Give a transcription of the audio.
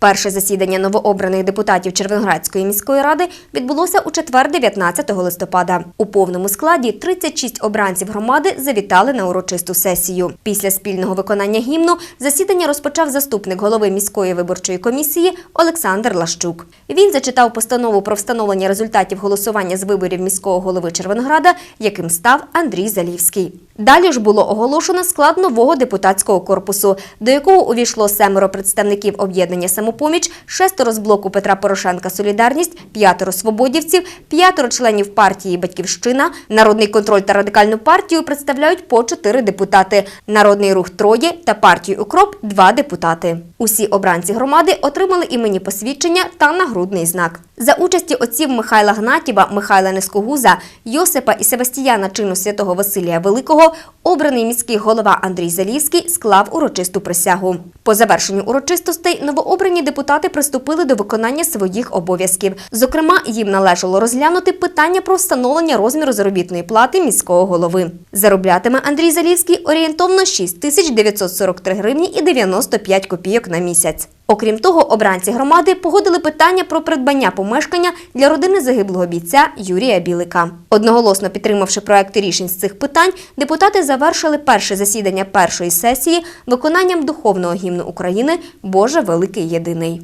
Перше засідання новообраних депутатів Червоноградської міської ради відбулося у четвер, 19 листопада. У повному складі 36 обранців громади завітали на урочисту сесію. Після спільного виконання гімну засідання розпочав заступник голови міської виборчої комісії Олександр Лащук. Він зачитав постанову про встановлення результатів голосування з виборів міського голови Червонограда, яким став Андрій Залівський. Далі ж було оголошено склад нового депутатського корпусу, до якого увійшло семеро представників об'єднання самопоміч, шестеро з блоку Петра Порошенка Солідарність, п'ятеро свободівців, п'ятеро членів партії Батьківщина, Народний контроль та радикальну партію представляють по чотири депутати, Народний рух троє та партію Укроп два депутати. Усі обранці громади отримали імені посвідчення та нагрудний знак. За участі отців Михайла Гнатєва, Михайла Нескогуза, Йосипа і Себастіяна чину святого Василія Великого, обраний міський голова Андрій Залівський склав урочисту присягу. По завершенню урочистостей новообрані депутати приступили до виконання своїх обов'язків. Зокрема, їм належало розглянути питання про встановлення розміру заробітної плати міського голови. Зароблятиме Андрій Залівський орієнтовно 6 тисяч 943 гривні і 95 копійок на місяць. Окрім того, обранці громади погодили питання про придбання помешкання для родини загиблого бійця Юрія Білика. Одноголосно підтримавши проекти рішень з цих питань, депутати завершили перше засідання першої сесії виконанням духовного гімну України Боже великий єдиний.